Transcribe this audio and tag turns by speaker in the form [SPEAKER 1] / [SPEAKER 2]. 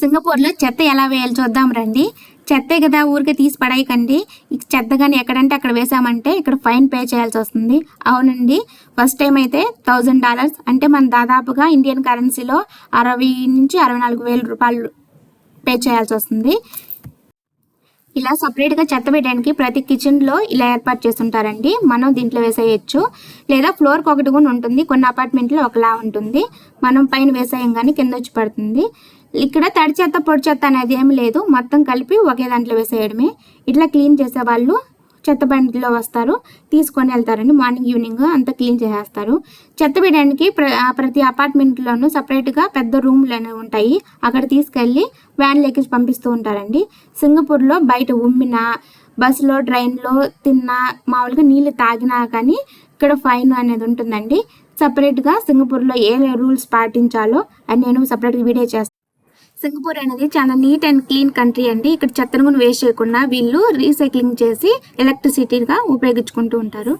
[SPEAKER 1] సింగపూర్లో చెత్త ఎలా వేయాలి చూద్దాం రండి. చెత్తే కదా ఊరికే తీసి పడేయకండి. ఈ చెత్త కానీ ఎక్కడంటే అక్కడ వేసామంటే ఇక్కడ ఫైన్ పే చేయాల్సి వస్తుంది. అవునండి. ఫస్ట్ టైం అయితే థౌజండ్ డాలర్స్. అంటే మన దాదాపుగా ఇండియన్ కరెన్సీలో అరవై నుంచి అరవై నాలుగు వేల రూపాయలు పే చేయాల్సి వస్తుంది. ఇలా సపరేట్గా చెత్త వేయడానికి ప్రతి కిచెన్లో ఇలా ఏర్పాటు చేస్తుంటారండి. మనం దీంట్లో వేసేయచ్చు. లేదా ఫ్లోర్కి ఒకటి కూడా ఉంటుంది. కొన్ని అపార్ట్మెంట్లో ఒకలా ఉంటుంది. మనం పైన వేసేయం కానీ కింద వచ్చి పడుతుంది. ఇక్కడ తడి చెత్త పొడి చెత్త అనేది ఏమి లేదు. మొత్తం కలిపి ఒకే దాంట్లో వేసేయడమే. ఇట్లా క్లీన్ చేసే వాళ్ళు చెత్త బండిలో వస్తారు. తీసుకొని వెళ్తారండి. మార్నింగ్ ఈవినింగ్ అంతా క్లీన్ చేసేస్తారు. చెత్త వేయడానికి ప్ర ప్రతి అపార్ట్మెంట్లోనూ సపరేట్గా పెద్ద రూమ్లు అనేవి ఉంటాయి. అక్కడ తీసుకెళ్ళి వ్యాన్లు ఎక్కించి పంపిస్తూ ఉంటారండి. సింగపూర్లో బయట ఉమ్మిన బస్సులో ట్రైన్లో తిన్నా మామూలుగా నీళ్ళు తాగినా కానీ ఇక్కడ ఫైన్ అనేది ఉంటుందండి. సపరేట్గా సింగపూర్లో ఏ రూల్స్ పాటించాలో అని నేను సపరేట్గా వీడియో చేస్తాను సింగపూర్ అనేది చాలా నీట్ అండ్ క్లీన్ కంట్రీ అండి. ఇక్కడ చెత్తను కూడా వేస్ట్ చేయకుండా వీళ్ళు రీసైక్లింగ్ చేసి ఎలక్ట్రిసిటీగా ఉపయోగించుకుంటూ ఉంటారు.